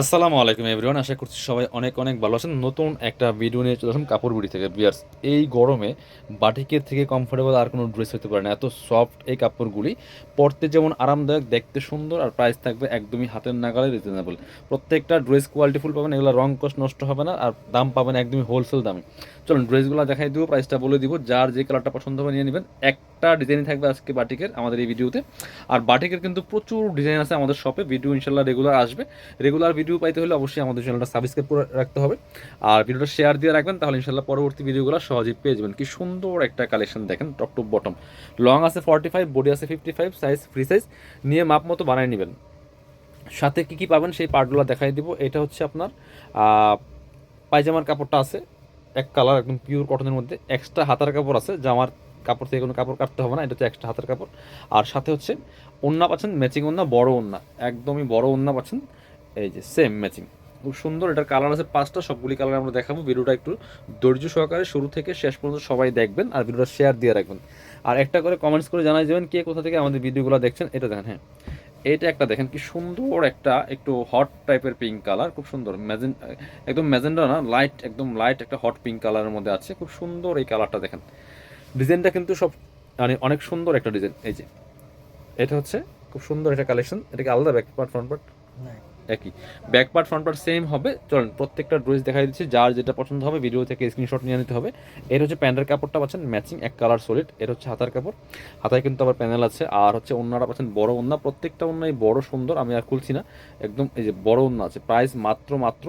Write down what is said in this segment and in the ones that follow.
আসসালামু আলাইকুম এভরিওয়ান আশা করছি সবাই অনেক অনেক ভালো আছেন। নতুন একটা ভিডিও নিয়ে চলে আসুন কাপড় বিড়ি থেকে। বিয়ার্স এই গরমে বাটিকের থেকে কমফোর্টেবল আর কোনো ড্রেস হতে পারে না। এত সফট এই কাপড়গুলি পরতে যেমন আরামদায়ক, দেখতে সুন্দর আর প্রাইস থাকবে একদমই হাতের নাগালে রিজনেবল প্রত্যেকটা ড্রেস কোয়ালিটি ফুল পাবেন, এগুলো রং কষ্ট নষ্ট হবে না আর দাম পাবেন একদমই হোলসেল দামে। চলুন ড্রেসগুলো দেখাই দিব প্রাইসটা বলে দিব। যার যে কালারটা পছন্দ হবে নিয়ে নেবেন। একটা ডিজাইনই থাকবে আজকে বাটিকের, আমাদের এই ভিডিওতে আর বাটিকের কিন্তু প্রচুর ডিজাইন আছে আমাদের শপে ভিডিও ইনশাল্লাহ রেগুলার আসবে। রেগুলার ভিডিও পাইতে হলে অবশ্যই আমাদের চ্যানেলটা সাবস্ক্রাইব করে রাখতে হবে। আর ভিডিওটা শেয়ার দিয়ে রাখবেন, তাহলে ইনশাল্লাহ পরবর্তী ভিডিওগুলো সহজেই পেয়ে যাবেন। কি সুন্দর একটা কালেকশন দেখেন টপ টু বটম লং আছে ফর্টি ফাইভ বডি আছে fifty five size free size নিয়ে মাপ মতো বানিয়ে নেবেন। সাথে কি কি পাবেন সেই পার্টগুলো দেখাই দিব। এটা হচ্ছে আপনার পায়জামার কাপড়টা আছে, এক কালার একদম পিওর কটনের মধ্যে। এক্সট্রা হাতার কাপড় আছে, জামার কাপড় থেকে কোনো কাপড় কাটতে হবে না, এটা হচ্ছে এক্সট্রা হাতের কাপড়। আর সাথে হচ্ছে ওন্না পাচ্ছেন ম্যাচিং ওন্না, বড় ওন্না। একদমই বড় ওন্না পাচ্ছেন। এই যে সেম ম্যাচিং খুব সুন্দর, এটার কালার আছে পাঁচটা, সবগুলি কালার আমরা দেখাবো। ভিডিওটা একটু ধৈর্য সহকারে শুরু থেকে শেষ পর্যন্ত সবাই দেখবেন আর ভিডিওটা শেয়ার দিয়ে রাখবেন। আর একটা করে কমেন্টস করে জানাই যাবেন কে কোথা থেকে আমাদের ভিডিওগুলো দেখছেন, এটা দেখেন হ্যাঁ। এটা একটা দেখেন, কি সুন্দর একটা একটু হট টাইপের পিঙ্ক কালার খুব সুন্দর। ম্যাজেন একদম ম্যাজেন্ডা না লাইট একদম লাইট একটা হট পিঙ্ক কালারের মধ্যে আছে, খুব সুন্দর এই কালারটা দেখেন। ডিজাইনটা কিন্তু সব মানে অনেক সুন্দর একটা ডিজাইন এই যে। এটা হচ্ছে, খুব সুন্দর একটা কালেকশন এটাকে আলাদা ব্যাক পার্ট ফ্রন্ট পার্ট একই। Back part front part same হবে। চলুন, প্রত্যেকটা ড্রেস দেখাই দিচ্ছি। যার যেটা পছন্দ হবে ভিডিও থেকে স্ক্রিনশট নিয়ে নিতে হবে। এর হচ্ছে প্যান্টের কাপড়টা পাচ্ছেন ম্যাচিং এক কালার সলিড এর হচ্ছে হাতার কাপড়। হাতায় কিন্তু আবার প্যানেল আছে। আর হচ্ছে অন্যরা পাচ্ছেন বড় ওন্না। প্রত্যেকটা ওন্নাই বড় সুন্দর, আমি আর খুলছি না। একদম এই যে বড় ওন্না আছে। প্রাইস মাত্র মাত্র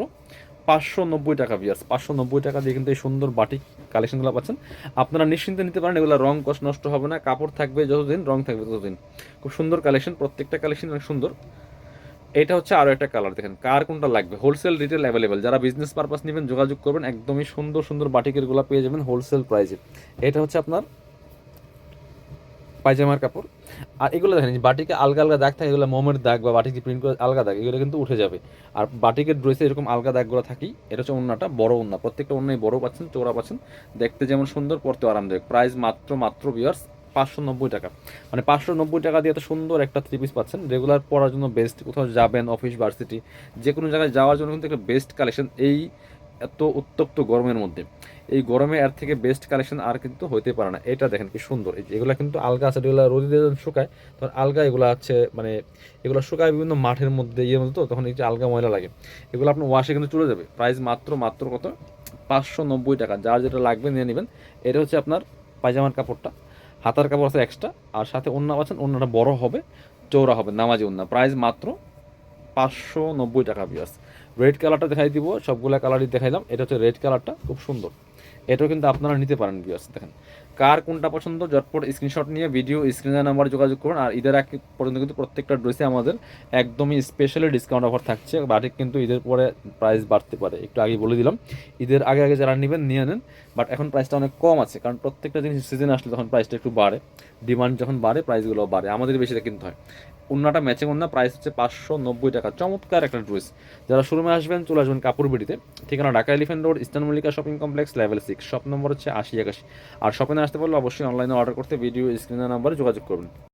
পাঁচশো নব্বই টাকা বিয়ার্স পাঁচশো নব্বই টাকা দিয়ে কিন্তু এই সুন্দর বাটিক কালেকশনগুলো পাচ্ছেন। আপনারা নিশ্চিন্তে নিতে পারেন, এগুলো রং কষ্ট নষ্ট হবে না। কাপড় থাকবে যতদিন, রং থাকবে ততদিন। খুব সুন্দর কালেকশন প্রত্যেকটা কালেকশন অনেক সুন্দর। এটা হচ্ছে আরও একটা কালার দেখেন, কার কোনটা লাগবে? হোলসেল রিটেল অ্যাভেলেবেল যারা বিজনেস পারপাস নেবেন, যোগাযোগ করবেন, একদমই সুন্দর সুন্দর বাটিকেরগুলা পেয়ে যাবেন হোলসেল প্রাইসে এটা হচ্ছে আপনার পায়জামার কাপড়। আর এগুলো দেখেন বাটিকে আলগা আলগা দাগ থাকে, এগুলো মোমের দাগ বা বাটিকে প্রিন্ট করে আলগা দাগ, এগুলো কিন্তু উঠে যাবে। আর বাটিকের ড্রেসে এরকম আলগা দাগগুলো থাকি, এটা হচ্ছে অন্যটা বড় অন্য প্রত্যেকটা অন্যায় বড় পাচ্ছেন চোরা পাচ্ছেন। দেখতে যেমন সুন্দর পড়তে আরামদায়ক। প্রাইস মাত্র মাত্র বিয়ার্স পাঁচশো নব্বই টাকা। মানে পাঁচশো নব্বই টাকা দিয়ে এত সুন্দর একটা থ্রি পিস পাচ্ছেন। রেগুলার পড়ার জন্য বেস্ট কোথাও যাবেন অফিস ভার্সিটি যে কোনো জায়গায় যাওয়ার জন্য কিন্তু একটা বেস্ট কালেকশন এই এত উত্তপ্ত গরমের মধ্যে। এই গরমে এর থেকে বেস্ট কালেকশন আর কিন্তু হইতে পারে না। এটা দেখেন কি সুন্দর। এগুলো কিন্তু আলগা আছে, যেগুলো রোদে যখন শুকায়, তখন আলগা এগুলো আছে মানে এগুলো শুকায় বিভিন্ন মাঠের মধ্যে ইয়ের মধ্যে তো, তখন যে আলগা ময়লা লাগে। এগুলো আপনার ওয়াশে কিন্তু চলে যাবে। প্রাইস মাত্র মাত্র কত? পাঁচশো নব্বই টাকা। যার যেটা লাগবে নিয়ে নেবেন। এটা হচ্ছে আপনার পায়জামার কাপড়টা। হাতার কাপড় আছে এক্সট্রা আর সাথে অন্য আছেন অন্যটা বড় হবে চৌড়া হবে, নামাজি অন্য প্রাইস মাত্র পাঁচশো নব্বই টাকা পিয়াস রেড কালারটা দেখাই দিব, সবগুলা কালারই দেখাইলাম, এটা হচ্ছে রেড কালারটা খুব সুন্দর। এটাও কিন্তু আপনারা নিতে পারেন বিয়াস দেখেন। কার কোনটা পছন্দ জটপট স্ক্রিনশট নিয়ে ভিডিও স্ক্রিনের নাম্বার যোগাযোগ করুন। আর ঈদের আগ পর্যন্ত কিন্তু প্রত্যেকটা ড্রেসে আমাদের একদমই স্পেশালি ডিসকাউন্ট অফার থাকছে বাটিক কিন্তু ঈদের পরে প্রাইস বাড়তে পারে। একটু আগে বলে দিলাম, ঈদের আগে আগে যারা নেবেন, নিয়ে নেন। বাট এখন প্রাইসটা অনেক কম আছে, কারণ প্রত্যেকটা জিনিস সিজন আসলে তখন প্রাইসটা একটু বাড়ে। ডিমান্ড যখন বাড়ে প্রাইসগুলো বাড়ে। আমাদের বেশিটা কিনতে হয়। অন্যটা ম্যাচিং অন্য প্রাইস হচ্ছে পাঁচশো নব্বই টাকা। চমৎকার একটা ড্রেস যারা শোরুমে আসবেন, চলে আসবেন কাপুর বিড়িতে ঠিকানা Dhaka Elephant Road Eastern Mallika shopping complex level six shop number হচ্ছে আশি একাশি। আর শপিংয়ে আসতে পারলে অবশ্যই অনলাইনে অর্ডার করতে ভিডিও স্ক্রিনের নাম্বারে যোগাযোগ করবেন।